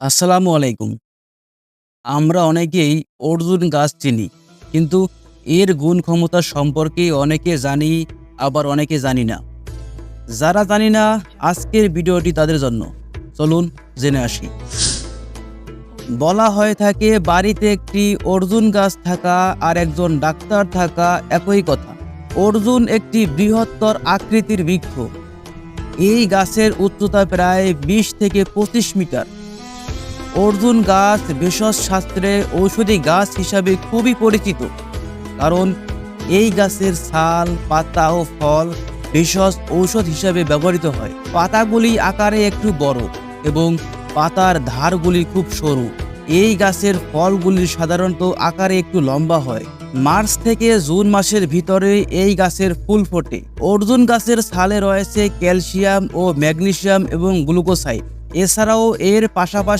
আসসালামু আলাইকুম। আমরা অনেকেই অর্জুন গাছ চিনি, কিন্তু এর গুণ ক্ষমতা সম্পর্কে অনেকে জানি, আবার অনেকে জানি না। যারা জানি না, আজকের ভিডিওটি তাদের জন্য। চলুন জেনে আসি। বলা হয়ে থাকে, বাড়িতে একটি অর্জুন গাছ থাকা আর একজন ডাক্তার থাকা একই কথা। অর্জুন একটি বৃহত্তর আকৃতির বৃক্ষ। এই গাছের উচ্চতা প্রায় বিশ থেকে পঁচিশ মিটার। অর্জুন গাছ ভেষজ শাস্ত্রে ঔষধি গাছ হিসাবে খুবই পরিচিত, কারণ এই গাছের ছাল পাতা ও ফল ভেষজ ঔষধ হিসাবে ব্যবহৃত হয়। পাতাগুলি আকারে একটু বড় এবং পাতার ধারগুলি খুব সরু। এই গাছের ফলগুলি সাধারণত আকারে একটু লম্বা হয়। মার্চ থেকে জুন মাসের ভিতরে এই গাছের ফুল ফোটে। অর্জুন গাছের ছালে রয়েছে ক্যালসিয়াম ও ম্যাগনেসিয়াম এবং গ্লুকোসাইড এছাড়াও এর পাশাপাশি